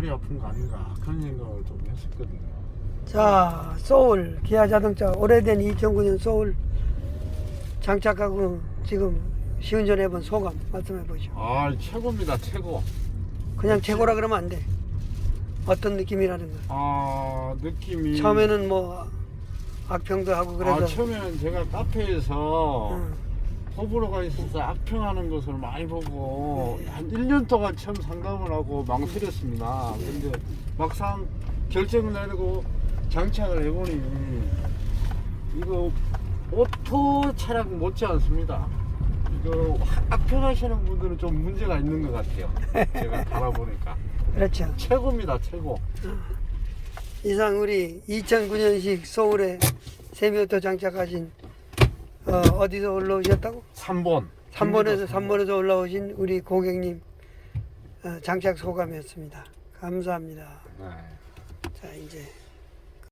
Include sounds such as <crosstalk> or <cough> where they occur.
머리 아픈 거 아닌가 그런 생각을 좀 했었거든요. 자, 소울 기아 자동차 오래된 2009년 소울 장착하고 지금 시운전 해본 소감 말씀해 보시죠. 아 최고입니다 최고. 그냥 최고라 그러면 안 돼. 어떤 느낌이라는 거. 아 느낌이 처음에는 뭐 악평도 하고 그래서 아 처음에는 제가 카페에서 응. 호불호가 있어서 악평하는 것을 많이 보고 네. 한 1년 동안 처음 상담을 하고 망설였습니다. 근데 막상 결정을 내리고 장착을 해보니 이거 오토 차량 못지 않습니다. 이거 악평하시는 분들은 좀 문제가 있는 것 같아요. 제가 <laughs> 바라보니까 그렇죠. 최고입니다 최고. 이상 우리 2009년식 서울에 세미오토 장착하신 어, 어디서 올라오셨다고? 3번. 3번에서 3번에서 올라오신 우리 고객님 어, 장착 소감이었습니다. 감사합니다. 네. 자 이제